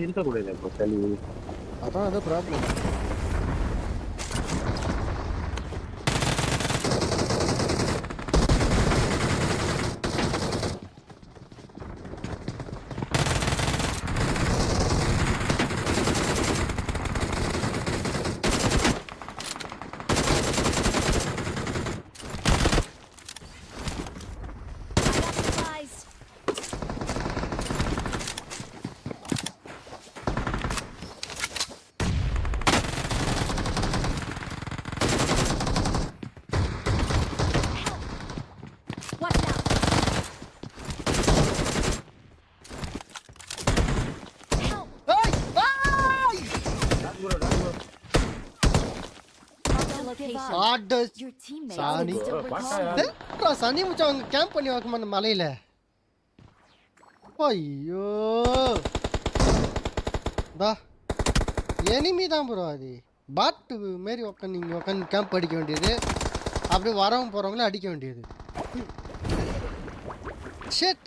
மாதிரி இருக்கக்கூடாது இப்போ சளி. அதான் அது ப்ராப்ளம் டேய் சனி முச்சா அவங்க கேம்ப் பண்ணி வைக்குமா அந்த மலையில? ஐயோ. தா எனிமி தான் ப்ரோ அது. பாட்டு மாரி உட்காந்து நீங்கள் உட்காந்து கேம்ப் அடிக்க வேண்டியது. அப்படியே வரவங்க போகிறவங்கள அடிக்க வேண்டியது. ஷெட்